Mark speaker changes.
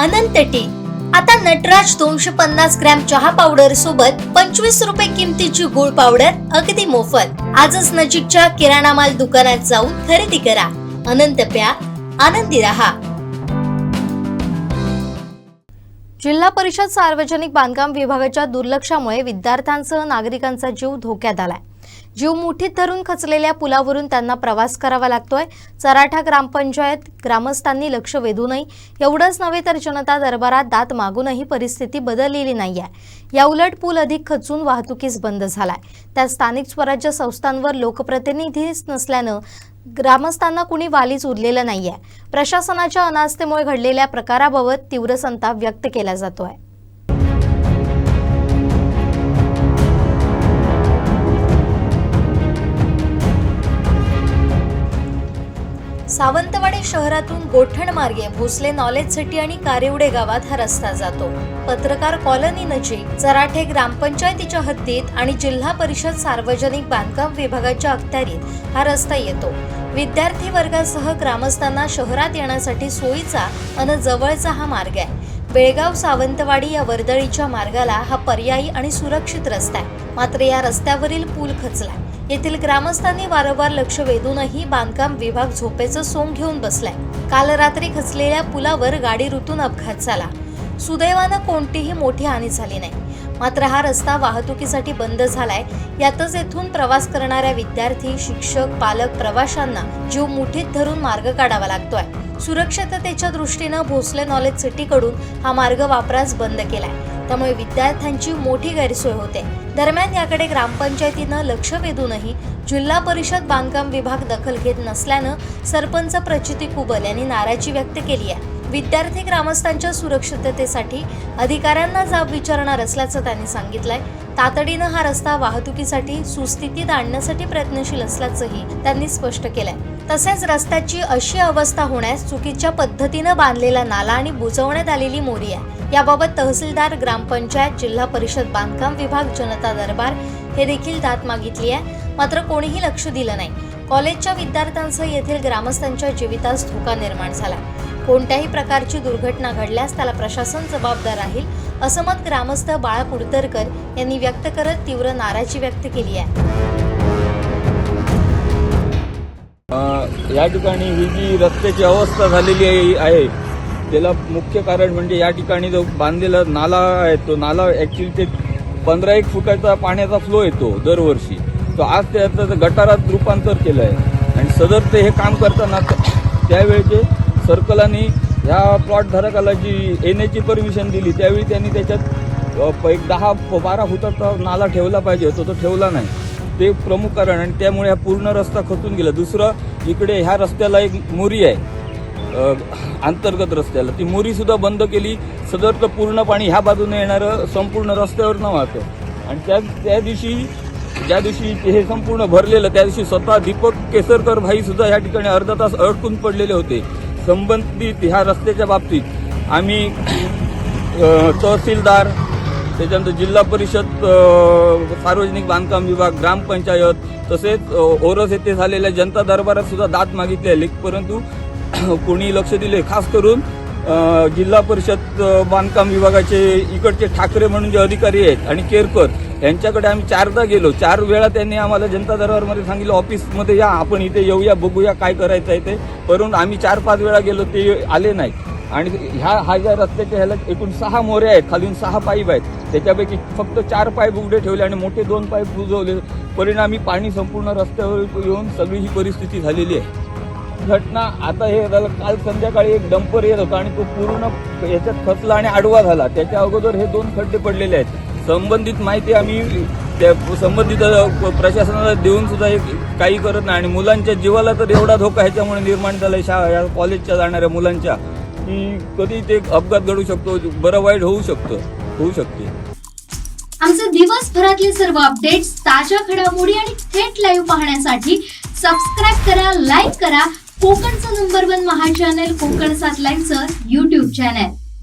Speaker 1: अनंत T. आता नटराज दोनशे पन्नास ग्रॅम चहा पावडर सोबत पंचवीस रुपये किमतीची गुळ पावडर अगदी मोफत. आजच नजीकच्या किराणा माल दुकानात जाऊन खरेदी करा. अनंत प्या. आनंदी रहा.
Speaker 2: जिल्हा परिषद सार्वजनिक बांधकाम विभागाच्या दुर्लक्षामुळे विद्यार्थ्यांसह नागरिकांचा जीव धोक्यात आलाय. जीव मुठीत धरून खचलेल्या पुलावरून त्यांना प्रवास करावा लागतोय. चराठा ग्रामपंचायत ग्रामस्थांनी लक्ष वेधूनही एवढंच नव्हे तर जनता दरबारात दात मागूनही परिस्थिती बदललेली नाहीये. याउलट पूल अधिक खचून वाहतुकीस बंद झालाय. त्या स्थानिक स्वराज्य संस्थांवर लोकप्रतिनिधीच नसल्यानं ग्रामस्थांना कुणी वालीच उरलेलं नाहीये. प्रशासनाच्या अनास्थेमुळे घडलेल्या प्रकाराबाबत तीव्र संताप व्यक्त केला जातोय.
Speaker 1: सावंतवाडी शहरातून गोठण मार्गे भोसले नॉलेज सिटी आणि कारेवडे गावात हा रस्ता जातो. पत्रकार कॉलनी नजीक चराठे ग्रामपंचायतीच्या हद्दीत आणि जिल्हा परिषद सार्वजनिक बांधकाम विभागाच्या अखत्यारीत हा रस्ता येतो. विद्यार्थी वर्गासह ग्रामस्थांना शहरात येण्यासाठी सोयीचा आणि जवळचा हा मार्ग आहे. बेळगाव सावंतवाडी या वर्दळीच्या मार्गाला हा पर्यायी आणि सुरक्षित रस्ता आहे. मात्र या रस्त्यावरील पूल खचलाय येथील ग्रामस्थांनी वारंवार लक्ष वेधूनही बांधकाम विभाग झोपेचं सोंग घेऊन बसलाय. काल रात्री खचलेल्या पुलावर गाडी रुतून अपघात झाला. सुदैवानं कोणतीही मोठी हानी झाली नाही. मात्र हा रस्ता वाहतुकीसाठी बंद झालाय. यातच येथून प्रवास करणाऱ्या विद्यार्थी शिक्षक पालक प्रवाशांना जीव मुठीत धरून मार्ग काढावा लागतोय. सुरक्षिततेच्या दृष्टीनं भोसले नॉलेज सिटीकडून हा मार्ग वापरास बंद केलाय. त्यामुळे विद्यार्थ्यांची मोठी गैरसोय होते. दरम्यान याकडे ग्रामपंचायतीनं लक्ष वेधूनही जिल्हा परिषद बांधकाम विभाग दखल घेत नसल्यानं सरपंच प्रचिती कुबल यांनी नाराजी व्यक्त केली आहे. विद्यार्थी ग्रामस्थांच्या सुरक्षिततेसाठी अधिकाऱ्यांना जाब विचारणार असल्याचं त्यांनी सांगितलंय. तातडीनं हा रस्ता वाहतुकीसाठी सुस्थितीत आणण्यासाठी प्रयत्नशील असल्याचंही त्यांनी स्पष्ट केलंय. तसेच रस्त्याची अशी अवस्था होण्यास चुकीच्या पद्धतीनं बांधलेला नाला आणि बुजवण्यात आलेली मोरी आहे. याबाबत तहसीलदार ग्रामपंचायत जिल्हा परिषद बांधकाम विभाग जनता दरबार हे देखील दात मागितली आहे. मात्र कोणीही लक्ष दिलं नाही. कॉलेजच्या विद्यार्थ्यांसह येथील ग्रामस्थांच्या जीवितास धोका निर्माण झाला कोणत्याही प्रकारची दुर्घटना घडल्यास त्याला प्रशासन जबाबदार राहील असं मत ग्रामस्थ बाळा कुडतरकर यांनी व्यक्त करत तीव्र नाराजी व्यक्त केली आहे.
Speaker 3: या ठिकाणी ही जी रस्त्याची अवस्था झालेली आहे- त्याला मुख्य कारण म्हणजे या ठिकाणी जो बांधलेला नाला आहे तो नाला ॲक्च्युली ते पंधरा एक फुटाचा पाण्याचा फ्लो येतो दरवर्षी. तो आज त्याचं गटारात रूपांतर केलं आहे आणि सदर ते हे काम करताना त्यावेळेचे सर्कलांनी ह्या प्लॉट धारकाला जी येण्याची परमिशन दिली त्यावेळी त्यांनी त्याच्यात एक दहा बारा फुटाचा नाला ठेवला पाहिजे होतो तो ठेवला नाही. ते प्रमुख कारण आणि त्यामुळे हा पूर्ण रस्ता खचून गेला. दुसरं इकडे ह्या रस्त्याला एक मोरी आहे. अंतर्गत रस्त्याला. ती मोरीसुद्धा बंद केली. सदर तर पूर्ण पाणी ह्या बाजूने येणारं संपूर्ण रस्त्यावर न वाहतं आणि त्या त्या दिवशी ज्या दिवशी हे संपूर्ण भरलेलं त्या दिवशी स्वतः दीपक केसरकर भाईसुद्धा ह्या या ठिकाणी अर्धा तास अडकून पडलेले होते. संबंधित ह्या रस्त्याच्या बाबतीत आम्ही तहसीलदार त्याच्यानंतर जिल्हा परिषद सार्वजनिक बांधकाम विभाग ग्रामपंचायत तसेच ओरस येथे झालेल्या जनता दरबारात सुद्धा दाद मागितले आहे परंतु कोणी लक्ष दिले? खास करून जिल्हा परिषद बांधकाम विभागाचे इकडचे ठाकरे म्हणून जे अधिकारी आहेत आणि केरकर यांच्याकडे आम्ही चारदा गेलो. चार वेळा त्यांनी आम्हाला जनता दरबारमध्ये सांगितलं ऑफिसमध्ये या आपण इथे येऊया बघूया काय करायचं आहे ते. परंतु आम्ही चार पाच वेळा गेलो ते आले नाही आणि ह्या हा ज्या रस्त्याच्या ह्याला एकूण सहा मोरे आहेत खालून सहा पाईप आहेत. त्याच्यापैकी फक्त चार पाईप उघडे ठेवले आणि मोठे दोन पाईप बुजवले. परिणामी पाणी संपूर्ण रस्त्यावर येऊन सगळी ही परिस्थिती झालेली आहे. घटना आता हे झालं काल संध्याकाळी एक डंपर येत होता आणि तो पूर्ण याच्यात खचला आणि आडवा झाला. त्याच्या अगोदर हे दोन खड्डे पडलेले आहेत. संबंधित माहिती आम्ही त्या संबंधित प्रशासनाला देऊन सुद्धा हे काही करत नाही. आणि मुलांच्या जीवाला तर एवढा धोका ह्याच्यामुळे निर्माण झाला आहे शा या कॉलेजच्या जाणाऱ्या मुलांच्या. की कधी ते अपघात घडू शकतो बरं वाईट होऊ शकतं होऊ शकते.
Speaker 4: आमचे दिवसभरातले सर्व अपडेट्स ताज्या घडामोडी आणि थेट लाईव्ह पाहण्यासाठी सबस्क्राईब करा लाईक करा. कोकणचं नंबर वन महा चॅनल कोकण सात लाईव्हचं युट्यूब चॅनल